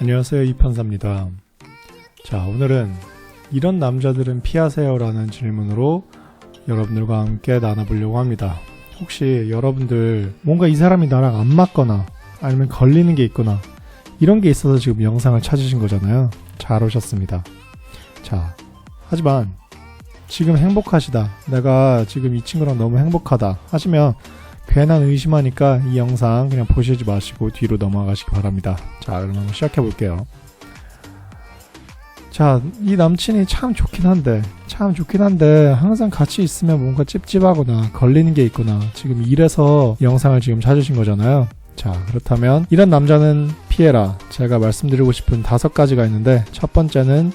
안녕하세요 이판사입니다. 자 오늘은 이런 남자들은 피하세요 라는 질문으로 여러분들과 함께 나눠보려고 합니다. 혹시 여러분들 뭔가 이 사람이 나랑 안 맞거나 아니면 걸리는 게 있거나 이런 게 있어서 지금 영상을 찾으신 거잖아요. 잘 오셨습니다. 자 하지만 지금 행복하시다. 내가 지금 이 친구랑 너무 행복하다 하시면 괜한 의심하니까 이 영상 그냥 보시지 마시고 뒤로 넘어가시기 바랍니다. 자, 그럼 한번 시작해 볼게요. 자, 이 남친이 참 좋긴 한데, 참 좋긴 한데, 항상 같이 있으면 뭔가 찝찝하거나, 걸리는 게 있거나, 지금 이래서 영상을 지금 찾으신 거잖아요. 자, 그렇다면, 이런 남자는 피해라. 제가 말씀드리고 싶은 다섯 가지가 있는데, 첫 번째는,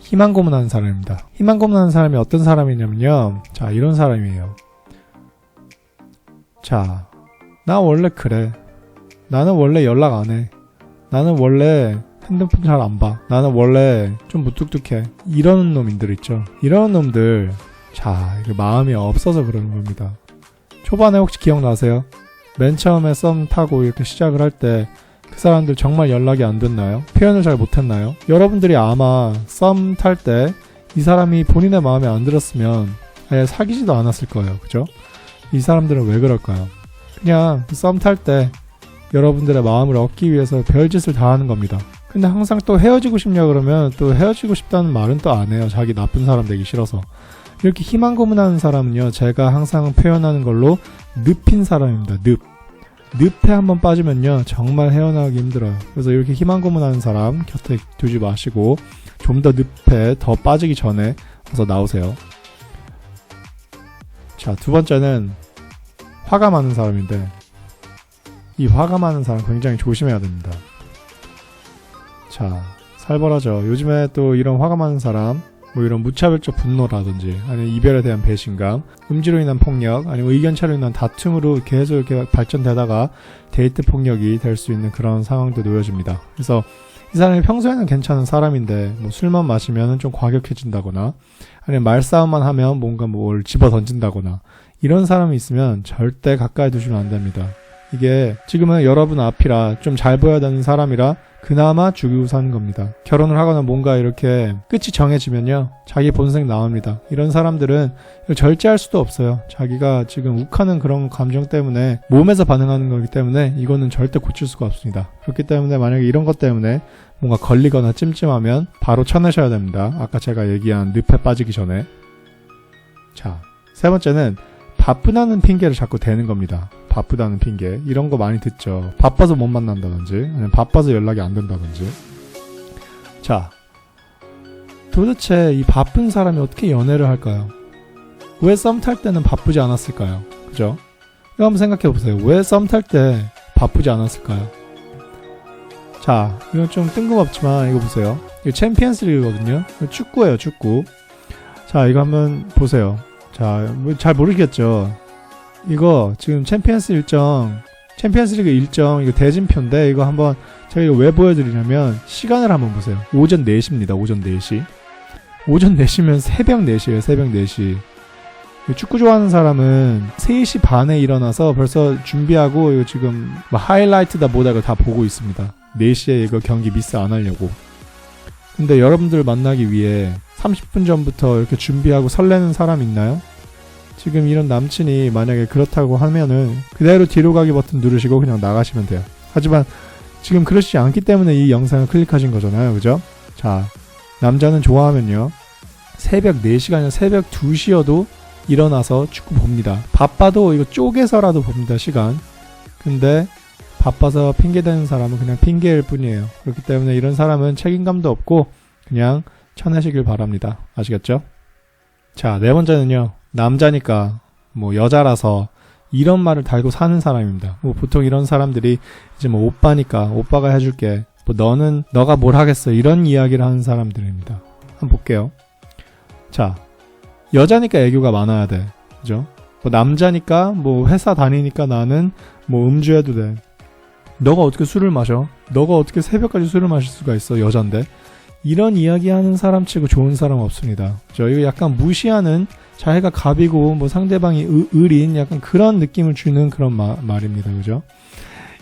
희망 고문하는 사람입니다. 희망 고문하는 사람이 어떤 사람이냐면요. 자, 이런 사람이에요. 자, 나 원래 그래. 나는 원래 연락 안 해. 나는 원래 핸드폰 잘 안 봐. 나는 원래 좀 무뚝뚝해. 이런 놈들 있죠. 이런 놈들, 자, 마음이 없어서 그러는 겁니다. 초반에 혹시 기억나세요? 맨 처음에 썸 타고 이렇게 시작을 할 때 그 사람들 정말 연락이 안 됐나요? 표현을 잘 못했나요? 여러분들이 아마 썸 탈 때 이 사람이 본인의 마음에 안 들었으면 아예 사귀지도 않았을 거예요. 그죠? 이 사람들은 왜 그럴까요? 그냥 썸 탈 때 여러분들의 마음을 얻기 위해서 별짓을 다 하는 겁니다. 근데 항상 또 헤어지고 싶냐 그러면 또 헤어지고 싶다는 말은 또 안 해요. 자기 나쁜 사람 되기 싫어서. 이렇게 희망 고문하는 사람은요, 제가 항상 표현하는 걸로 늪인 사람입니다. 늪. 늪에 한번 빠지면요, 정말 헤어나오기 힘들어요. 그래서 이렇게 희망 고문하는 사람 곁에 두지 마시고, 좀 더 늪에 더 빠지기 전에 어서 나오세요. 자, 두 번째는 화가 많은 사람인데 이 화가 많은 사람 굉장히 조심해야 됩니다. 자, 살벌하죠. 요즘에 또 이런 화가 많은 사람, 뭐 이런 무차별적 분노라든지, 아니면 이별에 대한 배신감, 음주로 인한 폭력, 아니면 의견 차로 인한 다툼으로 계속 이렇게 발전되다가 데이트 폭력이 될 수 있는 그런 상황도 놓여집니다. 그래서 이 사람이 평소에는 괜찮은 사람인데, 뭐 술만 마시면 좀 과격해진다거나, 아니면 말싸움만 하면 뭔가 뭘 집어 던진다거나, 이런 사람이 있으면 절대 가까이 두시면 안 됩니다. 이게 지금은 여러분 앞이라 좀 잘 보여야 되는 사람이라 그나마 주기고 사는 겁니다. 결혼을 하거나 뭔가 이렇게 끝이 정해지면요. 자기 본색 나옵니다. 이런 사람들은 절제할 수도 없어요. 자기가 지금 욱하는 그런 감정 때문에 몸에서 반응하는 거기 때문에 이거는 절대 고칠 수가 없습니다. 그렇기 때문에 만약에 이런 것 때문에 뭔가 걸리거나 찜찜하면 바로 쳐내셔야 됩니다. 아까 제가 얘기한 늪에 빠지기 전에. 자, 세 번째는 바쁘다는 핑계를 자꾸 대는 겁니다. 바쁘다는 핑계. 이런 거 많이 듣죠. 바빠서 못 만난다든지, 아니면 바빠서 연락이 안 된다든지. 자, 도대체 이 바쁜 사람이 어떻게 연애를 할까요? 왜 썸 탈 때는 바쁘지 않았을까요? 그죠? 이거 한번 생각해 보세요. 왜 썸 탈 때 바쁘지 않았을까요? 자, 이건 좀 뜬금없지만 이거 보세요. 이거 챔피언스 리그거든요. 축구예요, 축구. 자, 이거 한번 보세요. 자, 뭐잘 모르겠죠. 이거 지금 챔피언스 일정, 챔피언스 리그 일정 이거 대진표인데 이거 한번 이거 왜 보여드리냐면 시간을 한번 보세요. 오전 4시입니다. 오전 4시. 오전 4시면 새벽 4시예요. 새벽 4시. 축구 좋아하는 사람은 3시 반에 일어나서 벌써 준비하고 이거 지금 뭐 하이라이트다 뭐다 다 보고 있습니다. 4시에 이거 경기 미스 안 하려고. 근데 여러분들 만나기 위해 30분 전부터 이렇게 준비하고 설레는 사람 있나요? 지금 이런 남친이 만약에 그렇다고 하면은 그대로 뒤로 가기 버튼 누르시고 그냥 나가시면 돼요. 하지만 지금 그러시지 않기 때문에 이 영상을 클릭하신 거잖아요. 그죠? 자, 남자는 좋아하면요. 새벽 4시가 아니라 새벽 2시여도 일어나서 축구 봅니다. 바빠도 이거 쪼개서라도 봅니다. 시간. 근데 바빠서 핑계대는 사람은 그냥 핑계일 뿐이에요. 그렇기 때문에 이런 사람은 책임감도 없고 그냥 쳐내시길 바랍니다. 아시겠죠? 자, 네 번째는요. 남자니까 뭐 여자라서 이런 말을 달고 사는 사람입니다. 뭐 보통 이런 사람들이 이제 뭐 오빠니까 오빠가 해줄게. 뭐 너는 너가 뭘 하겠어 이런 이야기를 하는 사람들입니다. 한번 볼게요. 자, 여자니까 애교가 많아야 돼. 그죠? 뭐 남자니까 뭐 회사 다니니까 나는 뭐 음주해도 돼. 너가 어떻게 술을 마셔? 너가 어떻게 새벽까지 술을 마실 수가 있어? 여잔데. 이런 이야기하는 사람 치고 좋은 사람 없습니다. 저 이거 약간 무시하는 자기가 갑이고 뭐 상대방이 의, 을인 약간 그런 느낌을 주는 그런 마- 말입니다. 그죠?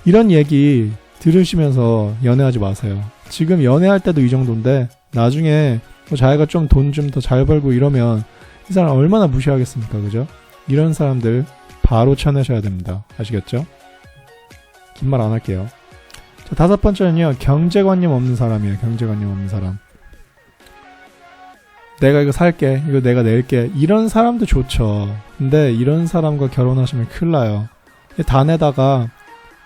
이런 얘기 들으시면서 연애하지 마세요. 지금 연애할 때도 이 정도인데 나중에 뭐 자기가 좀 돈 좀 더 잘 벌고 이러면 이 사람 얼마나 무시하겠습니까, 그죠? 이런 사람들 바로 쳐내셔야 됩니다. 아시겠죠? 긴 말 안 할게요. 자, 다섯 번째는요, 경제관념 없는 사람이에요. 경제관념 없는 사람. 내가 이거 살게, 이거 내가 낼게. 이런 사람도 좋죠. 근데 이런 사람과 결혼하시면 큰일 나요. 다 내다가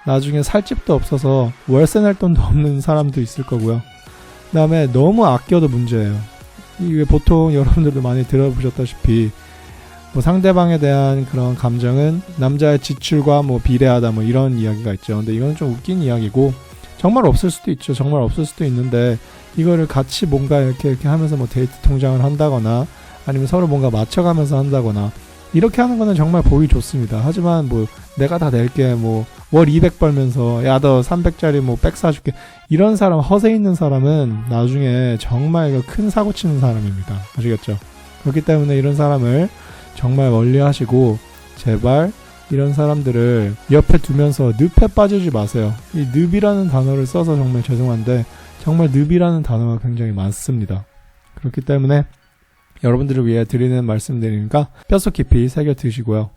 나중에 살 집도 없어서 월세 낼 돈도 없는 사람도 있을 거고요. 그 다음에 너무 아껴도 문제예요. 이게 보통 여러분들도 많이 들어보셨다시피 뭐 상대방에 대한 그런 감정은 남자의 지출과 뭐 비례하다 뭐 이런 이야기가 있죠. 근데 이건 좀 웃긴 이야기고 정말 없을 수도 있죠. 정말 없을 수도 있는데 이거를 같이 뭔가 이렇게 이렇게 하면서 뭐 데이트 통장을 한다거나 아니면 서로 뭔가 맞춰가면서 한다거나 이렇게 하는 거는 정말 보기 좋습니다. 하지만 뭐 내가 다 낼게 뭐 월 200 벌면서 야 너 300짜리 뭐 백 사줄게 이런 사람 허세 있는 사람은 나중에 정말 이거 큰 사고 치는 사람입니다. 아시겠죠? 그렇기 때문에 이런 사람을 정말 멀리 하시고 제발 이런 사람들을 옆에 두면서 늪에 빠지지 마세요. 이 늪이라는 단어를 써서 정말 죄송한데 정말 늪이라는 단어가 굉장히 많습니다. 그렇기 때문에 여러분들을 위해 드리는 말씀드리니까 뼛속 깊이 새겨 드시고요.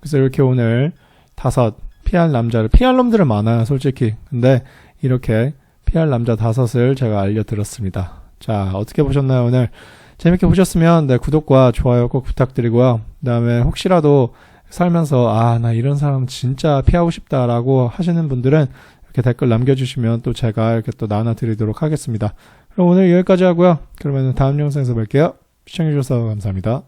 그래서 이렇게 오늘 다섯 피할 남자를 피할 놈들은 많아요, 솔직히. 근데 이렇게 피할 남자 다섯을 제가 알려드렸습니다. 자, 어떻게 보셨나요, 오늘? 재밌게 보셨으면 네, 구독과 좋아요 꼭 부탁드리고요. 그 다음에 혹시라도 살면서 아, 나 이런 사람 진짜 피하고 싶다라고 하시는 분들은 이렇게 댓글 남겨주시면 또 제가 이렇게 또 나눠드리도록 하겠습니다. 그럼 오늘 여기까지 하고요. 그러면 다음 영상에서 뵐게요. 시청해주셔서 감사합니다.